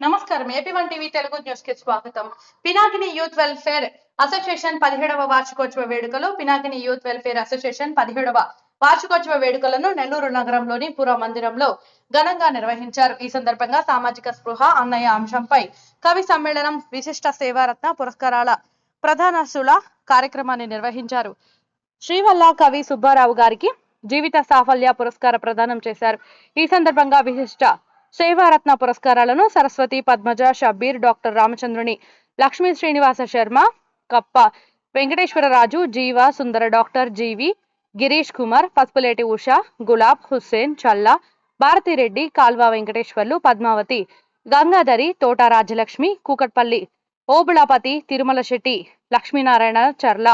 నమస్కారం. AP one TV Telugu న్యూస్కి స్వాగతం. పినాకిని యూత్ వెల్ఫేర్ అసోసియేషన్ పదిహేడవ వార్షికోత్సవ వేడుకలు పినాకిని యూత్ వెల్ఫేర్ అసోసియేషన్ పదిహేడవ వార్షికోత్సవ వేడుకలను నెల్లూరు నగరంలోని పుర మందిరంలో ఘనంగా నిర్వహించారు. ఈ సందర్భంగా సామాజిక స్పృహ అన్నయ్య అంశంపై కవి సమ్మేళనం విశిష్ట సేవారత్న పురస్కారాల ప్రధాన శుల కార్యక్రమాన్ని నిర్వహించారు. శ్రీవల్ల కవి సుబ్బారావు గారికి జీవిత సాఫల్య పురస్కార ప్రదానం చేశారు. ఈ సందర్భంగా విశిష్ట సేవారత్న పురస్కారాలను సరస్వతి పద్మజ షబ్బీర్ డాక్టర్ రామచంద్రుని లక్ష్మీ శ్రీనివాస శర్మ కప్ప వెంకటేశ్వరరాజు జీవ సుందర డాక్టర్ జీవి గిరీష్ కుమార్ పసుపులేటి ఉష గులాబ్ హుస్సేన్ చల్లా భారతిరెడ్డి కాల్వ వెంకటేశ్వర్లు పద్మావతి గంగాధరి తోట రాజ్యలక్ష్మి కూకట్పల్లి ఓబుళాపతి తిరుమల శెట్టి లక్ష్మీనారాయణ చర్ల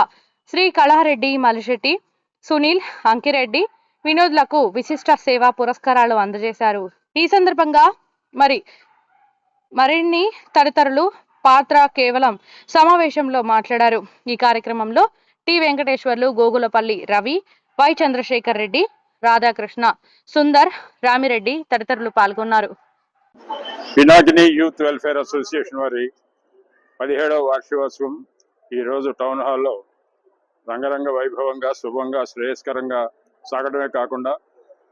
శ్రీ కళారెడ్డి మలిశెట్టి సునీల్ అంకిరెడ్డి వినోద్లకు విశిష్ట సేవా పురస్కారాలు అందజేశారు. ఈ సందర్భంగా మరి మరిన్ని తదితరులు పాత్ర కేవలం సమావేశంలో మాట్లాడారు. ఈ కార్యక్రమంలో టి వెంకటేశ్వర్లు గోగులపల్లి రవి వై చంద్రశేఖర్ రెడ్డి రాధాకృష్ణ సుందర్ రామిరెడ్డి తదితరులు పాల్గొన్నారు. పినాకిని యూత్ వెల్ఫేర్ అసోసియేషన్ వారి పదిహేడవ వార్షికోత్సవం ఈరోజు టౌన్ హాల్లో రంగరంగ వైభవంగా శుభంగా శ్రేయస్కరంగా సాగడమే కాకుండా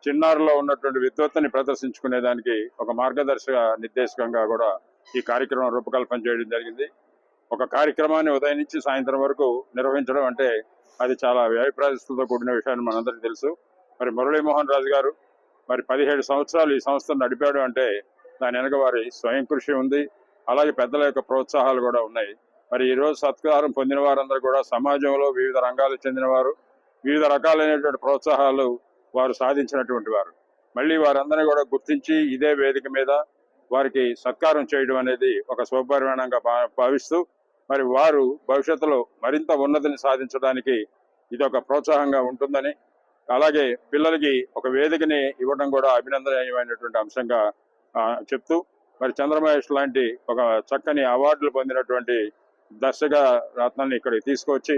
చిన్నారులో ఉన్నటువంటి విద్వత్తుని ప్రదర్శించుకునేదానికి ఒక మార్గదర్శక నిర్దేశకంగా కూడా ఈ కార్యక్రమం రూపకల్పన చేయడం జరిగింది. ఒక కార్యక్రమాన్ని ఉదయం నుంచి సాయంత్రం వరకు నిర్వహించడం అంటే అది చాలా వ్యయప్రాయస్తులతో కూడిన విషయాన్ని మనందరికీ తెలుసు. మరి మురళీమోహన్ రాజు గారు మరి పదిహేడు సంవత్సరాలు ఈ సంస్థను నడిపాడు అంటే దాని వెనక వారి స్వయం కృషి ఉంది. అలాగే పెద్దల యొక్క ప్రోత్సాహాలు కూడా ఉన్నాయి. మరి ఈరోజు సత్కారం పొందిన వారందరూ కూడా సమాజంలో వివిధ రంగాలకు చెందిన వారు వివిధ రకాలైనటువంటి ప్రోత్సాహాలు వారు సాధించినటువంటి వారు. మళ్ళీ వారందరినీ కూడా గుర్తించి ఇదే వేదిక మీద వారికి సత్కారం చేయడం అనేది ఒక శుభపరిమాణంగా భా- భావిస్తూ మరి వారు భవిష్యత్తులో మరింత ఉన్నతిని సాధించడానికి ఇది ఒక ప్రోత్సాహంగా ఉంటుందని అలాగే పిల్లలకి ఒక వేదికని ఇవ్వడం కూడా అభినందనీయమైనటువంటి అంశంగా చెప్తూ మరి చంద్రమహేష్ లాంటి ఒక చక్కని అవార్డులు పొందినటువంటి దర్శక రత్నాన్ని ఇక్కడికి తీసుకొచ్చి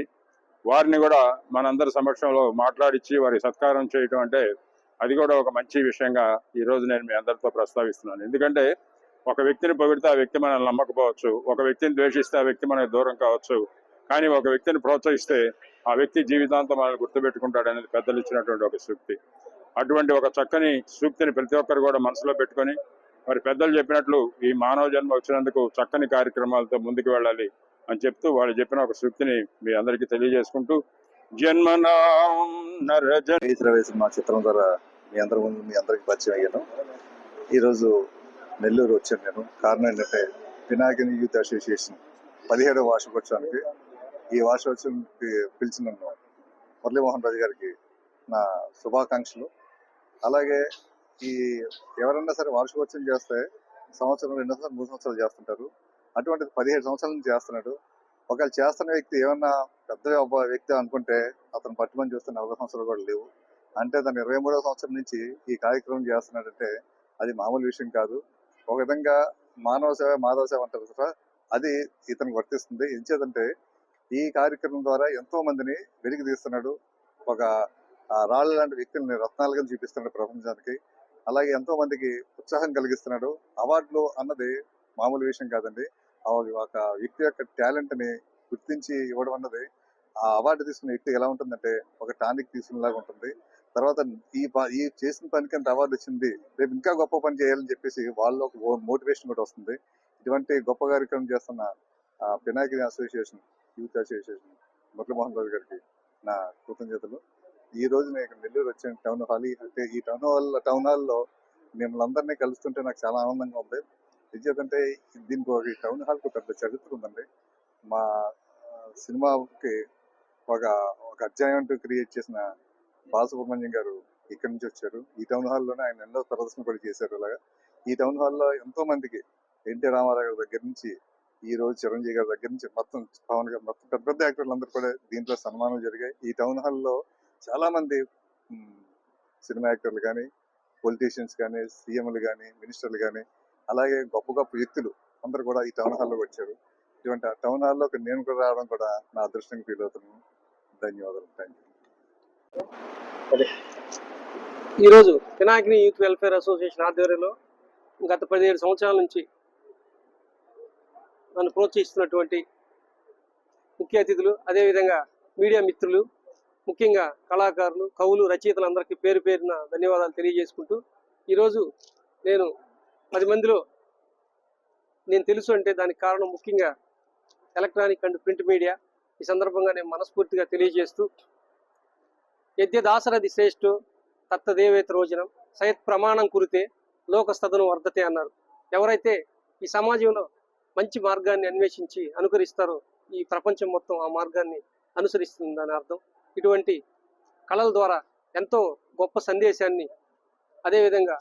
వారిని కూడా మనందరి సమక్షంలో మాట్లాడించి వారి సత్కారం చేయటం అంటే అది కూడా ఒక మంచి విషయంగా ఈ రోజు నేను మీ అందరితో ప్రస్తావిస్తున్నాను. ఎందుకంటే ఒక వ్యక్తిని పొగిడితే ఆ వ్యక్తి మనల్ని నమ్మకపోవచ్చు ఒక వ్యక్తిని ద్వేషిస్తే ఆ వ్యక్తి మనకు దూరం కావచ్చు కానీ ఒక వ్యక్తిని ప్రోత్సహిస్తే ఆ వ్యక్తి జీవితాంతం మనల్ని గుర్తుపెట్టుకుంటాడు అనేది పెద్దలు ఇచ్చినటువంటి ఒక సూక్తి. అటువంటి ఒక చక్కని సూక్తిని ప్రతి ఒక్కరు కూడా మనసులో పెట్టుకొని మరి పెద్దలు చెప్పినట్లు ఈ మానవ జన్మ వచ్చినందుకు చక్కని కార్యక్రమాలతో ముందుకు వెళ్ళాలి. అని చెప్తూ వాళ్ళు చెప్పిన ఒక సూక్తిని మీ అందరికీ తెలియజేసుకుంటూ జన్మనా మా చిత్రం ద్వారా మీ అందరి ముందు మీ అందరికి పరిచయం అయ్యాను. ఈరోజు నెల్లూరు వచ్చాను నేను. కారణం ఏంటంటే పినాకిని యూత్ అసోసియేషన్ పదిహేడవ వార్షికోత్సవానికి ఈ వార్షికోత్సవానికి పిలిచిన నన్ను మురళీమోహన్ రాజు గారికి నా శుభాకాంక్షలు. అలాగే ఈ ఎవరన్నా సరే వార్షికోత్సవం చేస్తే సంవత్సరం రెండు సంవత్సరాలు మూడు సంవత్సరాలు చేస్తుంటారు. అటువంటిది పదిహేడు సంవత్సరాల నుంచి చేస్తున్నాడు. ఒకవేళ చేస్తున్న వ్యక్తి ఏమన్నా పెద్ద వ్యక్తి అనుకుంటే అతను పట్టుమని చూస్తే నలభై సంవత్సరాలు కూడా లేవు. అంటే తను ఇరవై మూడవ సంవత్సరం నుంచి ఈ కార్యక్రమం చేస్తున్నాడంటే అది మామూలు విషయం కాదు. ఒక విధంగా మానవ సేవ మాధవ సేవ అంటారు కదా అది ఇతనికి వర్తిస్తుంది. ఎంచేదంటే ఈ కార్యక్రమం ద్వారా ఎంతో మందిని వెలికి తీస్తున్నాడు. ఒక రాళ్ళ లాంటి వ్యక్తుల్ని రత్నాలుగా చూపిస్తున్నాడు ప్రపంచానికి. అలాగే ఎంతో మందికి ఉత్సాహం కలిగిస్తున్నాడు. అవార్డులు అన్నది మామూలు విషయం కాదండి. ఒక వ్యక్తి యొక్క టాలెంట్ని గుర్తించి ఇవ్వడం అన్నది ఆ అవార్డు తీసుకున్న వ్యక్తి ఎలా ఉంటుందంటే ఒక టానిక్ తీసుకునేలాగా ఉంటుంది. తర్వాత ఈ ప- ఈ చేసిన పనికి అంత అవార్డు వచ్చింది రేపు ఇంకా గొప్ప పని చేయాలని చెప్పేసి వాళ్ళు ఒక మోటివేషన్ కూడా వస్తుంది. ఇటువంటి గొప్ప కార్యక్రమం చేస్తున్న ఆ, association youth association Muralimohan Raju గారికి నా కృతజ్ఞతలు. ఈ రోజు నేను ఇక్కడ నెల్లూరు వచ్చాను టౌన్ హాల్ అంటే ఈ టౌన్ హాల్ టౌన్ హాల్లో మిమ్మల్ని అందరినీ కలుస్తుంటే నాకు చాలా ఆనందంగా ఉంది. ఎందుకంటే దీనికి ఒక టౌన్ హాల్కి పెద్ద చరిత్ర ఉందండి. మా సినిమాకి ఒక ఒక అధ్యాయం అంటూ క్రియేట్ చేసిన బాలసుబ్రహ్మణ్యం గారు ఇక్కడి నుంచి వచ్చారు. ఈ టౌన్ హాల్లోనే ఆయన ఎన్నో ప్రదర్శన కూడా చేశారు అలాగా. ఈ టౌన్ హాల్లో ఎంతో మందికి ఎన్టీ రామారావు గారి దగ్గర నుంచి ఈ రోజు చిరంజీవి గారి దగ్గర నుంచి మొత్తం పవన్ గారు మొత్తం పెద్ద పెద్ద యాక్టర్లు అందరూ కూడా దీంట్లో సన్మానం జరిగాయి. ఈ టౌన్ హాల్లో చాలా మంది సినిమా యాక్టర్లు కానీ పొలిటీషియన్స్ కానీ సీఎంలు కానీ మినిస్టర్లు కానీ అలాగే గొప్ప గొప్ప వ్యక్తులు అందరూ కూడా ఈ టౌన్ హాల్లో వచ్చారు. ఇటువంటి ఆ టౌన్ హాల్లోకి నేను కూడా రావడం కూడా నా అదృష్టంగా ఫీల్ అవుతున్నాను ధన్యవాదాలు. థ్యాంక్ యూ ఈరోజు పినాకిని యూత్ వెల్ఫేర్ అసోసియేషన్ ఆధ్వర్యంలో గత పదిహేడు సంవత్సరాల నుంచి నన్ను ప్రోత్సహిస్తున్నటువంటి ముఖ్య అతిథులు అదేవిధంగా మీడియా మిత్రులు ముఖ్యంగా కళాకారులు కవులు రచయితలందరికీ పేరు పేరున ధన్యవాదాలు తెలియజేసుకుంటూ ఈరోజు నేను పది మందిలో నేను తెలుసు అంటే దానికి కారణం ముఖ్యంగా ఎలక్ట్రానిక్ అండ్ ప్రింట్ మీడియా. ఈ సందర్భంగా నేను మనస్ఫూర్తిగా తెలియజేస్తూ యద్యదాసరది శ్రేష్ఠు తత్తదేవేత రోజనం సయత్ ప్రమాణం కురితే లోకస్తదను వర్ధతే అన్నారు. ఎవరైతే ఈ సమాజంలో మంచి మార్గాన్ని అన్వేషించి అనుకరిస్తారో ఈ ప్రపంచం మొత్తం ఆ మార్గాన్ని అనుసరిస్తుంది దాని అర్థం. ఇటువంటి కళల ద్వారా ఎంతో గొప్ప సందేశాన్ని అదేవిధంగా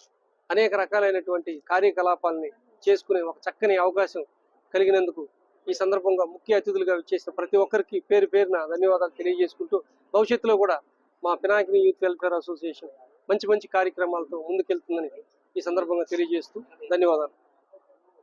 అనేక రకాలైనటువంటి కార్యకలాపాలని చేసుకునే ఒక చక్కని అవకాశం కలిగినందుకు ఈ సందర్భంగా ముఖ్య అతిథులుగా విచ్చేసిన ప్రతి ఒక్కరికి పేరు పేరున ధన్యవాదాలు తెలియజేసుకుంటూ భవిష్యత్తులో కూడా మా పినాకిని యూత్ వెల్ఫేర్ అసోసియేషన్ మంచి మంచి కార్యక్రమాలతో ముందుకెళ్తుందని ఈ సందర్భంగా తెలియజేస్తూ ధన్యవాదాలు.